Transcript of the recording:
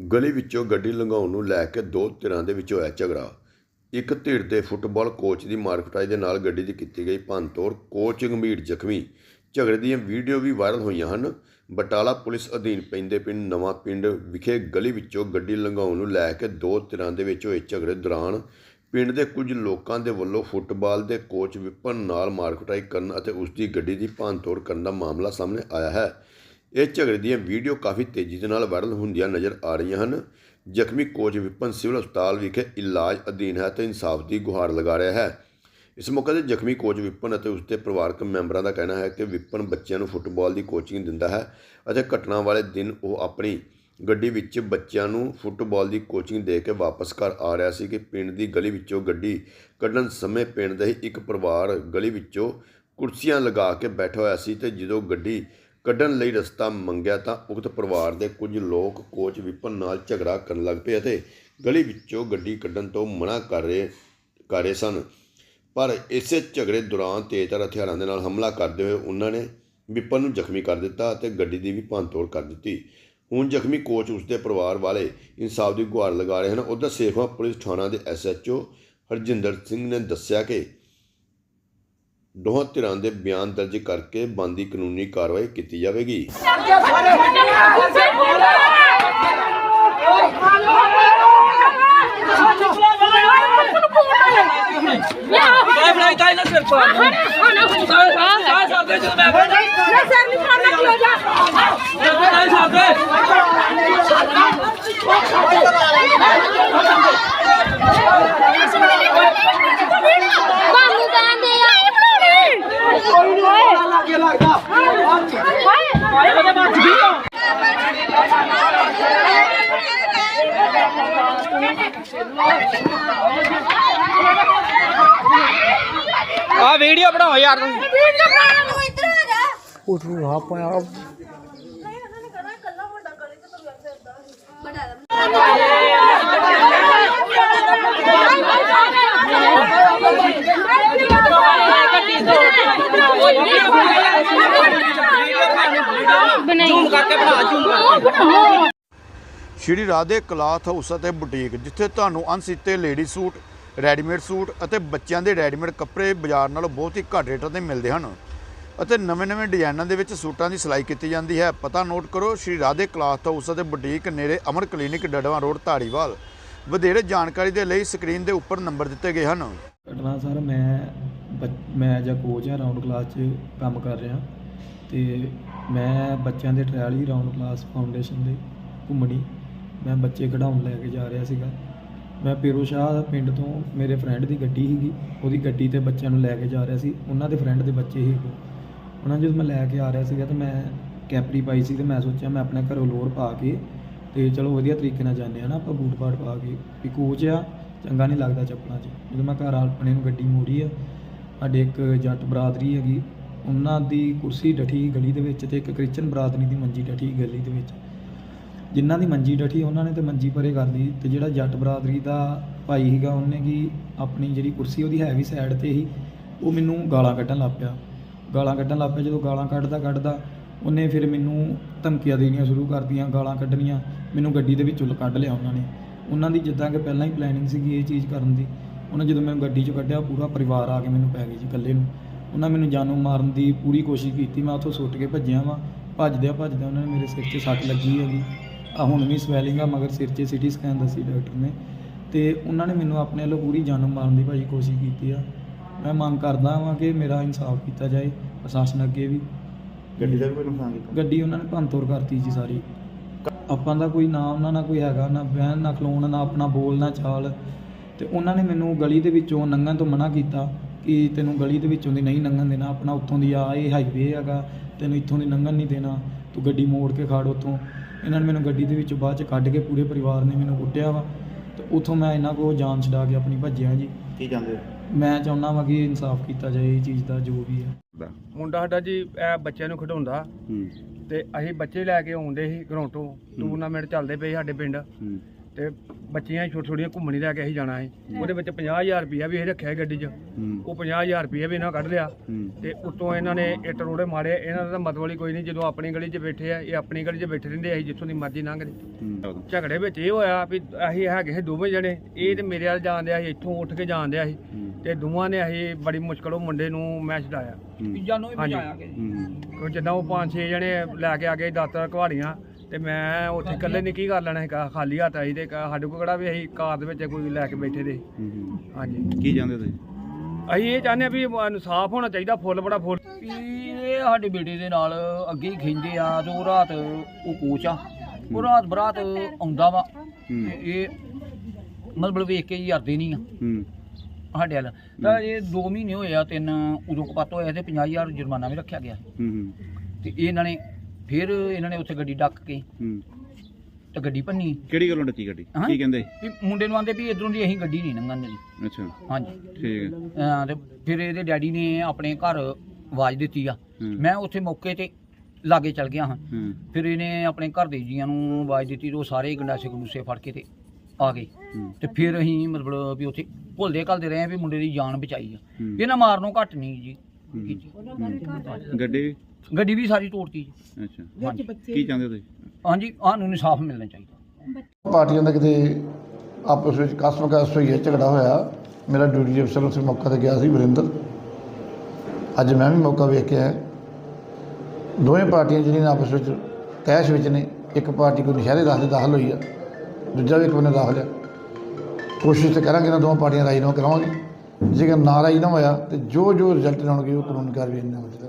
ਗਲੀ ਵਿੱਚੋਂ ਗੱਡੀ ਲੰਘਾਉਣ ਨੂੰ ਲੈ ਕੇ ਦੋ ਧਿਰਾਂ ਦੇ ਵਿੱਚ ਹੋਇਆ ਝਗੜਾ। ਇੱਕ ਧਿਰ ਦੇ ਫੁੱਟਬਾਲ ਕੋਚ ਦੀ ਮਾਰਕਟਾਈ ਦੇ ਨਾਲ ਗੱਡੀ ਦੀ ਕੀਤੀ ਗਈ ਭੰਨਤੋੜ ਕੋਚ ਗੰਭੀਰ ਜ਼ਖਮੀ। ਝਗੜੇ ਦੀਆਂ ਵੀਡੀਓ ਵੀ ਵਾਇਰਲ ਹੋਈਆਂ ਹਨ। ਬਟਾਲਾ ਪੁਲਿਸ ਅਧੀਨ ਪੈਂਦੇ ਪਿੰਡ ਨਵਾਂ ਪਿੰਡ ਵਿਖੇ ਗਲੀ ਵਿੱਚੋਂ ਗੱਡੀ ਲੰਘਾਉਣ ਨੂੰ ਲੈ ਕੇ ਦੋ ਧਿਰਾਂ ਦੇ ਵਿੱਚ ਹੋਏ ਝਗੜੇ ਦੌਰਾਨ ਪਿੰਡ ਦੇ ਕੁਝ ਲੋਕਾਂ ਦੇ ਵੱਲੋਂ ਫੁੱਟਬਾਲ ਦੇ ਕੋਚ ਵਿਪਨ ਨਾਲ ਮਾਰਕਟਾਈ ਕਰਨ ਅਤੇ ਉਸ ਦੀ ਗੱਡੀ ਦੀ ਭੰਨਤੋੜ ਕਰਨ ਦਾ ਮਾਮਲਾ ਸਾਹਮਣੇ ਆਇਆ ਹੈ। ਇਹ ਝਗੜੇ ਦੀਆਂ ਵੀਡੀਓ ਕਾਫੀ ਤੇਜ਼ੀ ਦੇ ਨਾਲ ਵਾਇਰਲ ਹੁੰਦੀਆਂ ਨਜ਼ਰ ਆ ਰਹੀਆਂ ਹਨ। ਜ਼ਖਮੀ ਕੋਚ ਵਿਪਨ ਸਿਵਲ ਹਸਪਤਾਲ ਵਿਖੇ ਇਲਾਜ ਅਧੀਨ ਹੈ ਤੇ ਇਨਸਾਫ ਦੀ ਗੁਹਾਰ ਲਗਾ ਰਿਹਾ ਹੈ। ਇਸ ਮੌਕੇ ਤੇ ਜ਼ਖਮੀ ਕੋਚ ਵਿਪਨ ਅਤੇ ਉਸ ਦੇ ਪਰਿਵਾਰਕ ਮੈਂਬਰਾਂ ਦਾ ਕਹਿਣਾ ਹੈ ਕਿ ਵਿਪਨ ਬੱਚਿਆਂ ਨੂੰ ਫੁੱਟਬਾਲ ਦੀ ਕੋਚਿੰਗ ਦਿੰਦਾ ਹੈ ਅਤੇ ਘਟਨਾ ਵਾਲੇ ਦਿਨ ਉਹ ਆਪਣੀ ਗੱਡੀ ਵਿੱਚ ਬੱਚਿਆਂ ਨੂੰ ਫੁੱਟਬਾਲ ਦੀ ਕੋਚਿੰਗ ਦੇ ਕੇ ਵਾਪਸ ਘਰ ਆ ਰਿਹਾ ਸੀ ਕਿ ਪਿੰਡ ਦੀ ਗਲੀ ਵਿੱਚੋਂ ਗੱਡੀ ਕੱਢਣ ਸਮੇਂ ਪਿੰਡ ਦਾ ਹੀ ਇੱਕ ਪਰਿਵਾਰ ਗਲੀ ਵਿੱਚੋਂ ਕੁਰਸੀਆਂ ਲਗਾ ਕੇ ਬੈਠਾ ਹੋਇਆ ਸੀ ਤੇ ਜਦੋਂ ਗੱਡੀ ਕੱਢਣ ਲਈ ਰਸਤਾ ਮੰਗਿਆ ਤਾਂ ਉਕਤ ਪਰਿਵਾਰ ਦੇ ਕੁਝ ਲੋਕ ਕੋਚ ਵਿਪਨ ਨਾਲ ਝਗੜਾ ਕਰਨ ਲੱਗ ਪਏ ਅਤੇ ਗਲੀ ਵਿੱਚੋਂ ਗੱਡੀ ਕੱਢਣ ਤੋਂ ਮਨਾ ਕਰ ਰਹੇ ਕਰ ਰਹੇ ਸਨ। ਪਰ ਇਸੇ ਝਗੜੇ ਦੌਰਾਨ ਤੇਜ਼ਧਾਰ ਹਥਿਆਰਾਂ ਦੇ ਨਾਲ ਹਮਲਾ ਕਰਦੇ ਹੋਏ ਉਹਨਾਂ ਨੇ ਵਿਪਨ ਨੂੰ ਜ਼ਖਮੀ ਕਰ ਦਿੱਤਾ ਅਤੇ ਗੱਡੀ ਦੀ ਵੀ ਭੰਨਤੋੜ ਕਰ ਦਿੱਤੀ। ਹੁਣ ਜ਼ਖਮੀ ਕੋਚ ਉਸਦੇ ਪਰਿਵਾਰ ਵਾਲੇ ਇਨਸਾਫ ਦੀ ਗੁਹਾਰ ਲਗਾ ਰਹੇ ਹਨ। ਉਧਰ ਸੇਖਵਾ ਪੁਲਿਸ ਥਾਣਾ ਦੇ ਐਸਐਚਓ ਹਰਜਿੰਦਰ ਸਿੰਘ ਨੇ ਦੱਸਿਆ ਕਿ ਦੋਹਾਂ ਧਿਰਾਂ ਦੇ ਬਿਆਨ ਦਰਜ ਕਰਕੇ ਬੰਦੀ ਕਾਨੂੰਨੀ ਕਾਰਵਾਈ ਕੀਤੀ ਜਾਵੇਗੀ। ਆ ਵੀਡੀਓ ਬਣਾਓ ਯਾਰ ਤੁਸੀਂ ਵੀਡੀਓ ਬਣਾਉਣਾ ਤੂੰ ਇੱਧਰ ਆ ਜਾ। ਉਠ ਰੂ ਆਪ ਆ। ਬਣਾਈ ਕਰਕੇ ਬਣਾ ਜੂੰਗਾ ਸ਼੍ਰੀ ਰਾਧੇ ਕਲਾਥ ਹਾਊਸ ਅਤੇ ਬੁਟੀਕ, ਜਿੱਥੇ ਤੁਹਾਨੂੰ ਅਣਸੀਤੇ ਲੇਡੀ ਸੂਟ, ਰੈਡੀਮੇਡ ਸੂਟ ਅਤੇ ਬੱਚਿਆਂ ਦੇ ਰੈਡੀਮੇਡ ਕੱਪੜੇ ਬਾਜ਼ਾਰ ਨਾਲੋਂ ਬਹੁਤ ਹੀ ਘੱਟ ਰੇਟਾਂ ਤੇ ਮਿਲਦੇ ਹਨ ਅਤੇ ਨਵੇਂ-ਨਵੇਂ ਡਿਜ਼ਾਈਨਾਂ ਦੇ ਵਿੱਚ ਸੂਟਾਂ ਦੀ ਸਿਲਾਈ ਕੀਤੀ ਜਾਂਦੀ ਹੈ। ਪਤਾ ਨੋਟ ਕਰੋ, ਸ਼੍ਰੀ ਰਾਧੇ ਕਲਾਥ ਹਾਊਸ ਅਤੇ ਬੁਟੀਕ ਨੇੜੇ ਅਮਰ ਕਲੀਨਿਕ ਡੜਵਾ ਰੋਡ, ਧਾਰੀਵਾਲ। ਵਧੇਰੇ ਜਾਣਕਾਰੀ ਦੇ ਲਈ ਸਕਰੀਨ ਦੇ ਉੱਪਰ ਨੰਬਰ ਦਿੱਤੇ ਗਏ ਹਨ। ਘਟਨਾ ਸਰ, ਮੈਂ ਮੈਂ ਜਾਂ ਕੋਚ ਹਾਂ ਰਾਉਂਡ ਕਲਾਸ 'ਚ ਕੰਮ ਕਰ ਰਿਹਾ ਤੇ ਮੈਂ ਬੱਚਿਆਂ ਦੇ ਟ੍ਰਾਇਲ ਹੀ ਰਾਉਂਡ ਕਲਾਸ ਫਾਊਂਡੇਸ਼ਨ ਦੇ ਘੁੰਮਣੀ ਮੈਂ ਬੱਚੇ ਕਢਾਉਣ ਲੈ ਕੇ ਜਾ ਰਿਹਾ ਸੀਗਾ। ਮੈਂ ਪੀਰੋ ਸ਼ਾਹ ਪਿੰਡ ਤੋਂ ਮੇਰੇ ਫਰੈਂਡ ਦੀ ਗੱਡੀ ਸੀਗੀ, ਉਹਦੀ ਗੱਡੀ ਤੇ ਬੱਚਿਆਂ ਨੂੰ ਲੈ ਕੇ ਜਾ ਰਿਹਾ ਸੀ, ਉਹਨਾਂ ਦੇ ਫਰੈਂਡ ਦੇ ਬੱਚੇ ਸੀ ਉਹ। ਉਹਨਾਂ ਨੂੰ ਜਦੋਂ ਮੈਂ ਲੈ ਕੇ ਆ ਰਿਹਾ ਸੀਗਾ ਤੇ ਮੈਂ ਕੈਪਰੀ ਪਾਈ ਸੀ ਤੇ ਮੈਂ ਸੋਚਿਆ ਮੈਂ ਆਪਣੇ ਘਰੋਂ ਲੋਰ ਪਾ ਕੇ ਤੇ ਚਲੋ ਵਧੀਆ ਤਰੀਕੇ ਨਾਲ ਜਾਂਦੇ ਆ ਨਾ ਆਪਾਂ ਬੂਟ ਬਾਟ ਪਾ ਕੇ। ਵੀ ਕੋਚ ਆ, ਚੰਗਾ ਨਹੀਂ ਲੱਗਦਾ ਚੱਪਲਾਂ 'ਚ। ਜਦੋਂ ਮੈਂ ਘਰ ਆਪਣੇ ਨੂੰ ਗੱਡੀ ਮੋੜੀ ਆ, ਸਾਡੇ ਇੱਕ ਜੱਟ ਬਰਾਦਰੀ ਹੈਗੀ, ਉਹਨਾਂ ਦੀ ਕੁਰਸੀ ਡਠੀ ਗਲੀ ਦੇ ਵਿੱਚ ਤੇ ਇੱਕ ਕ੍ਰਿਸਚਨ ਬਰਾਦਰੀ ਦੀ ਮੰਜੀ ਡਠੀ ਗਲੀ ਦੇ ਵਿੱਚ। ਜਿਨ੍ਹਾਂ ਦੀ ਮੰਜੀ ਡਠੀ, ਉਹਨਾਂ ਨੇ ਤੇ ਮੰਜੀ ਪਰੇ ਕਰ ਲਈ ਤੇ ਜਿਹੜਾ ਜੱਟ ਬਰਾਦਰੀ ਦਾ ਭਾਈ ਸੀਗਾ, ਉਹਨੇ ਕੀ ਆਪਣੀ ਜਿਹੜੀ ਕੁਰਸੀ, ਉਹਦੀ ਹੈ ਵੀ ਸਾਈਡ ਤੇ ਹੀ ਉਹ ਮੈਨੂੰ ਗਾਲਾਂ ਕੱਢਣ ਲੱਗ ਪਿਆ। ਗਾਲਾਂ ਕੱਢਣ ਲੱਗ ਪਿਆ, ਜਦੋਂ ਗਾਲਾਂ ਕੱਢਦਾ ਕੱਢਦਾ ਉਹਨੇ ਫਿਰ ਮੈਨੂੰ ਧਮਕੀਆਂ ਦੇਣੀਆਂ ਸ਼ੁਰੂ ਕਰਦੀਆਂ ਗਾਲਾਂ ਕੱਢਣੀਆਂ, ਮੈਨੂੰ ਗੱਡੀ ਦੇ ਵਿੱਚੋਂ ਕੱਢ ਲਿਆ ਉਹਨਾਂ ਨੇ। ਉਹਨਾਂ ਦੀ ਜਿੱਦਾਂ ਕਿ ਪਹਿਲਾਂ ਹੀ ਪਲੈਨਿੰਗ ਸੀਗੀ ਇਹ ਚੀਜ਼ ਕਰਨ ਦੀ, ਉਹਨਾਂ ਜਦੋਂ ਮੈਨੂੰ ਗੱਡੀ 'ਚ ਕੱਢਿਆ, ਪੂਰਾ ਪਰਿਵਾਰ ਆ ਕੇ ਮੈਨੂੰ ਪੈ ਗਈ ਜੀ ਇਕੱਲੇ ਨੂੰ। ਉਹਨਾਂ ਮੈਨੂੰ ਜਾਨੋਂ ਮਾਰਨ ਦੀ ਪੂਰੀ ਕੋਸ਼ਿਸ਼ ਕੀਤੀ, ਮੈਂ ਉੱਥੋਂ ਸੁੱਟ ਕੇ ਭੱਜਿਆ ਵਾਂ, ਭੱਜਦਿਆਂ ਭੱਜਦਿਆਂ ਉਹਨਾਂ ਨੇ ਮੇਰੇ ਸਿਰ 'ਚ ਸੱਟ ਲੱਗੀ ਹੈਗੀ। ਆ ਹੁਣ ਵੀ ਸਵੈਲਿੰਗ ਆ ਮਗਰ ਸਿਰ 'ਚ ਸਿਟੀ ਸਕੈਨ ਦੱਸੀ ਡਾਕਟਰ ਨੇ। ਤੇ ਉਹਨਾਂ ਨੇ ਮੈਨੂੰ ਆਪਣੇ ਵੱਲੋਂ ਪੂਰੀ ਜਾਨੋਂ ਮਾਰਨ ਦੀ ਭਾਜੀ ਕੋਸ਼ਿਸ਼ ਕੀਤੀ ਆ। ਮੈਂ ਮੰਗ ਕਰਦਾ ਹਾਂ ਕਿ ਮੇਰਾ ਇਨਸਾਫ ਕੀਤਾ ਜਾਏ ਪ੍ਰਸ਼ਾਸਨ ਅੱਗੇ ਵੀ। ਗੱਡੀ ਦਾ ਵੀ ਕੋਈ ਨੁਕਸਾਨ ਕੀਤਾ? ਗੱਡੀ ਉਹਨਾਂ ਨੇ ਭੰਨਤੋੜ ਕਰਤੀ ਜੀ ਸਾਰੀ। ਆਪਾਂ ਦਾ ਕੋਈ ਨਾ ਉਹਨਾਂ ਨਾਲ ਕੋਈ ਹੈਗਾ ਨਾ ਬਹਿਣ ਨਾ ਖਲੋਣ ਨਾ ਆਪਣਾ ਬੋਲ ਨਾ ਚਾਲ। ਤੇ ਉਹਨਾਂ ਨੇ ਮੈਨੂੰ ਗਲੀ ਦੇ ਵਿੱਚੋਂ ਲੰਘਣ ਤੋਂ ਮਨਾ ਕੀਤਾ ਕਿ ਤੈਨੂੰ ਗਲੀ ਦੇ ਵਿੱਚੋਂ ਦੀ ਨਹੀਂ ਲੰਘਣ ਦੇਣਾ ਆਪਣਾ ਉੱਥੋਂ ਦੀ ਆ ਇਹ ਹਾਈਵੇ ਹੈਗਾ ਤੈਨੂੰ ਇੱਥੋਂ ਦੀ ਲੰਘਣ ਨਹੀਂ ਦੇਣਾ। ਤੂੰ ਗੱਡੀ ਮੋੜ ਕੇ ਖੜ ਉੱਥੋਂ। ਇਹਨਾਂ ਨੇ ਮੈਨੂੰ ਗੱਡੀ ਦੇ ਵਿੱਚੋਂ ਬਾਅਦ ਚ ਕੱਢ ਕੇ ਪੂਰੇ ਪਰਿਵਾਰ ਨੇ ਮੈਨੂੰ ਕੁੱਟਿਆ ਵਾ। ਤੇ ਉੱਥੋਂ ਮੈਂ ਇਹਨਾਂ ਕੋਲ ਜਾਨ ਛਡਾ ਕੇ ਆਪਣੀ ਭੱਜਿਆ ਜੀ। ਕੀ ਜਾਂਦੇ ਮੈਂ ਚਾਹੁੰਦਾ ਵਾਂ ਕਿ ਇਨਸਾਫ ਕੀਤਾ ਜਾਏ ਇਹ ਚੀਜ਼ ਦਾ ਜੋ ਵੀ ਹੈ। ਮੁੰਡਾ ਸਾਡਾ ਜੀ ਇਹ ਬੱਚਿਆਂ ਨੂੰ ਖਿਡਾਉਂਦਾ। ਤੇ ਅਸੀਂ ਬੱਚੇ ਲੈ ਕੇ ਆਉਂਦੇ ਸੀ ਘਰੋਂ ਤੋਂ ਟੂਰਨਾਮੈਂਟ ਚੱਲਦੇ ਪਏ ਸਾਡੇ ਪਿੰਡ। ਤੇ ਬੱਚੀਆਂ ਛੋਟੀਆਂ ਛੋਟੀਆਂ ਘੁੰਮਣੀ ਲੈ ਕੇ ਅਸੀਂ ਜਾਣਾ ਸੀ। ਉਹਦੇ ਵਿੱਚ 50000 ਰੁਪਇਆ ਵੀ ਅਸੀਂ ਰੱਖਿਆ ਸੀ ਗੱਡੀ 'ਚ। ਉਹ 50000 ਰੁਪਇਆ ਵੀ ਇਹਨਾਂ ਕੱਢ ਲਿਆ। ਤੇ ਉਤੋਂ ਇਹਨਾਂ ਨੇ ਇੱਟ ਰੋੜੇ ਮਾਰੇ। ਇਹਨਾਂ ਦਾ ਤਾਂ ਮਤਲਬ ਹੀ ਕੋਈ ਨਹੀਂ ਜਦੋਂ ਆਪਣੀ ਗਲੀ 'ਚ ਬੈਠੇ ਆ ਇਹ ਆਪਣੀ ਗਲੀ 'ਚ ਬੈਠੇ ਰਹਿੰਦੇ ਆ ਅਸੀਂ ਜਿੱਥੋਂ ਦੀ ਮਰਜ਼ੀ ਲੰਘਦੇ ਝਗੜੇ ਵਿੱਚ ਇਹ ਹੋਇਆ ਵੀ ਅਸੀਂ ਹੈਗੇ ਸੀ ਦੋਵੇਂ ਜਣੇ। ਇਹ ਤੇ ਮੇਰੇ ਵੱਲ ਜਾਣ ਡਿਆ ਸੀ ਇੱਥੋਂ ਉੱਠ ਕੇ ਜਾਣ ਡਿਆ ਸੀ ਤੇ ਦੋਵਾਂ ਨੇ ਅਸੀਂ ਬੜੀ ਮੁਸ਼ਕਲ ਉਹ ਮੁੰਡੇ ਨੂੰ ਮੈਂ ਛਡਾਇਆ। ਜਾਨੋਂ ਵੀ ਹਾਂਜੀ। ਬਚਾਇਆ ਕਿ ਜਿੱਦਾਂ ਉਹ ਪੰਜ ਛੇ ਜਣੇ ਲੈ ਕੇ ਆ ਗਏ ਦਾਤਰ ਘਵਾੜੀਆਂ। ਤੇ ਮੈਂ ਉੱਥੇ ਇਕੱਲੇ ਨੇ ਕੀ ਕਰ ਲੈਣਾ ਸੀ ਕਾ- ਖਾਲੀ ਹੱਥ ਆਈ ਤੇ ਕਾ- ਸਾਡੇ ਕੋਲ ਕਿਹੜਾ ਵੀ ਅਸੀਂ ਕਾਰ ਦੇ ਵਿੱਚ ਕੋਈ ਲੈ ਕੇ ਬੈਠੇ ਦੇ। ਹਾਂਜੀ। ਕੀ ਜਾਂਦੇ ਤੁਸੀਂ? ਅਸੀਂ ਇਹ ਚਾਹੁੰਦੇ ਆ ਵੀ ਇਨਸਾਫ ਹੋਣਾ ਚਾਹੀਦਾ ਫੁੱਲ ਬੜਾ ਫੁੱਲ। ਵੀ ਇਹ ਸਾਡੇ ਬੇਟੇ ਦੇ ਨਾਲ ਅੱਗੇ ਹੀ ਖਿੰਦੇ ਆ ਤੇ ਉਹ ਰਾਤ ਉਹ ਕੋਚ ਆ। ਉਹ ਰਾਤ ਬਰਾਤ ਆਉਂਦਾ ਵਾ। ਹੂੰ। ਤੇ ਇਹ ਮਤਲਬ ਵੇਖ ਕੇ ਹੀ ਹਰਦੇ ਨਹੀਂ ਆ। ਹੂੰ। ਸਾਡੇ ਵੱਲ। ਤਾਂ ਇਹ 2 ਮਹੀਨੇ ਹੋਏ ਆ ਤਿੰਨ ਉਦੋਂ ਕਪੱਤ ਹੋਇਆ ਤੇ 50000 ਜੁਰਮਾਨਾ ਵੀ ਰੱਖਿਆ ਗਿਆ। ਹੂੰ ਹੂੰ। ਤੇ ਇਹ ਇਹਨਾਂ ਨੇ ਫਿਰ ਇਹਨਾਂ ਨੇ ਉੱਥੇ ਗੱਡੀ ਡੱਕ ਕੇ ਹੂੰ। ਤੇ ਗੱਡੀ ਭੰਨੀ। ਕਿਹੜੀ ਗੱਲੋਂ ਡੱਕੀ ਗੱਡੀ? ਹਾਂ। ਕੀ ਕਹਿੰਦੇ? ਵੀ ਮੁੰਡੇ ਨੂੰ ਆਂਦੇ ਵੀ ਇਧਰੋਂ ਦੀ ਅਸੀਂ ਗੱਡੀ ਨਹੀਂ ਲੰਘਣ ਦੇਣੀ। ਅੱਛਾ। ਹਾਂਜੀ। ਠੀਕ ਹੈ। ਅਹ ਤੇ ਫਿਰ ਇਹਦੇ ਡੈਡੀ ਨੇ ਆਪਣੇ ਘਰ ਆਵਾਜ਼ ਦਿੱਤੀ ਆ। ਹੂੰ। ਮੈਂ ਉੱਥੇ ਮੌਕੇ ਤੇ ਲਾਗੇ ਚਲ ਗਿਆ ਹਾਂ। ਹੂੰ। ਫਿਰ ਇਹਨੇ ਆਪਣੇ ਘਰ ਦੇ ਜੀਆਂ ਨੂੰ ਆਵਾਜ਼ ਦਿੱਤੀ ਤੇ ਉਹ ਸਾਰੇ ਗੰਡਾਸੇ ਗੰਡੂਸੇ ਫੜ ਕੇ ਤੇ ਆ ਗਏ। ਹੂੰ। ਤੇ ਫਿਰ ਅਸੀਂ ਮਤਲਬ ਵੀ ਉੱਥੇ ਭੁੱਲਦੇ ਘਲਦੇ ਰਹੇ ਵੀ ਮੁੰਡੇ ਦੀ ਜਾਨ ਬਚਾਈ ਆ। ਹੂੰ। ਇਹਨਾਂ ਮਾਰਨੋਂ ਘੱਟ ਨਹੀਂ ਜੀ। ਹੂੰ। ਕੀਤੀ। ਗੱਡੀ? ਵੀ? ਗੱਡੀ ਵੀ ਸਾਰੀ ਤੋੜਤੀ ਜੀ। ਅੱਛਾ। ਕੀ ਚਾਹੁੰਦੇ ਤੁਸੀਂ? ਹਾਂਜੀ ਸਾਨੂੰ ਇਨਸਾਫ ਮਿਲਣਾ ਚਾਹੀਦਾ। ਪਾਰਟੀਆਂ ਦਾ ਕਿਤੇ ਆਪਸ ਵਿੱਚ ਕਸਮ ਕਸ ਹੋਈ ਹੈ ਝਗੜਾ ਹੋਇਆ। ਮੇਰਾ ਡਿਊਟੀ ਅਫਸਰ ਮੌਕਾ ਤੇ ਗਿਆ ਸੀ ਵਰਿੰਦਰ। ਅੱਜ ਮੈਂ ਵੀ ਮੌਕਾ ਵੇਖ ਕੇ ਆਇਆ ਦੋਵੇਂ ਪਾਰਟੀਆਂ ਜਿਹੜੀਆਂ ਆਪਸ ਵਿੱਚ ਤੈਸ਼ ਵਿੱਚ ਨੇ ਇੱਕ ਪਾਰਟੀ ਕੋਈ ਨਸ਼ਹਿਰੇ ਦਾਖਲ ਦਾਖਲ ਹੋਈ ਆ ਦੂਜਾ ਵੀ ਇੱਕ ਬੰਨੇ ਦਾਖਲ ਆ। ਕੋਸ਼ਿਸ਼ ਤੇ ਕਰਾਂਗੇ ਨਾ ਦੋਵਾਂ ਪਾਰਟੀਆਂ ਰਾਜੀਨਾਮਾ ਕਰਾਵਾਂਗੇ। ਜੇਕਰ ਨਾ ਰਾਜੀਨਾਮਾ ਹੋਇਆ ਤੇ ਜੋ ਜੋ ਰਿਜ਼ਲਟ ਆਉਣਗੇ ਉਹ ਕਾਨੂੰਨੀ ਕਾਰਵਾਈ ਨਾਲ ਹੋਵੇਗਾ